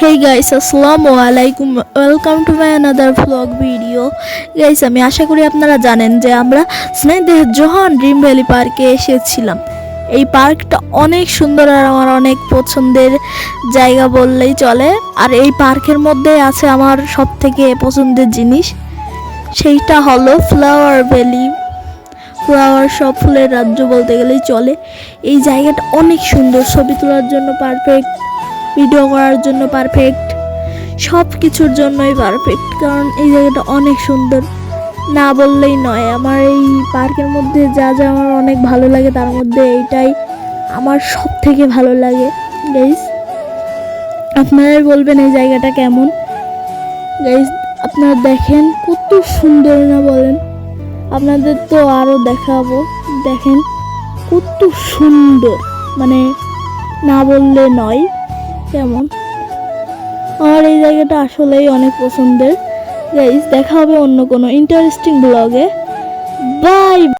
হেই guys আসসালামু আলাইকুম welcome to my another vlog video guys আমি আশা করি আপনারা জানেন যে আমরা স্নেহদেহ জোহান ড্রিম ভ্যালি পার্কে এসেছিলাম। এই পার্কটা অনেক সুন্দর আর আমার অনেক পছন্দের জায়গা বললেই চলে। আর এই পার্কের মধ্যে আছে আমার সব থেকে পছন্দের জিনিস। সেইটা হলো ফ্লাওয়ার ভ্যালি ফ্লাওয়ার সব ফুলের রাজ্য বলতে গেলেই চলে। এই জায়গাটা অনেক সুন্দর। ছবি তোলার জন্য পারফেক্ট ভিডিও করার জন্য পারফেক্ট সব কিছুর জন্যই পারফেক্ট কারণ এই জায়গাটা অনেক সুন্দর। না বললেই নয়, আমার এই পার্কের মধ্যে যা যা আমার অনেক ভালো লাগে, তার মধ্যে এইটাই আমার সব থেকে ভালো লাগে। গাইস আপনারাই বলবেন এই জায়গাটা কেমন? গাইস আপনারা দেখেন কত সুন্দর না বলেন? আপনাদের তো আরও দেখাবো। দেখেন কত সুন্দর। মানে না বললে নয়। কেমন? আমার এই জায়গাটা আসলেই অনেক পছন্দের। দেখা হবে অন্য কোনো ইন্টারেস্টিং ব্লগে বাই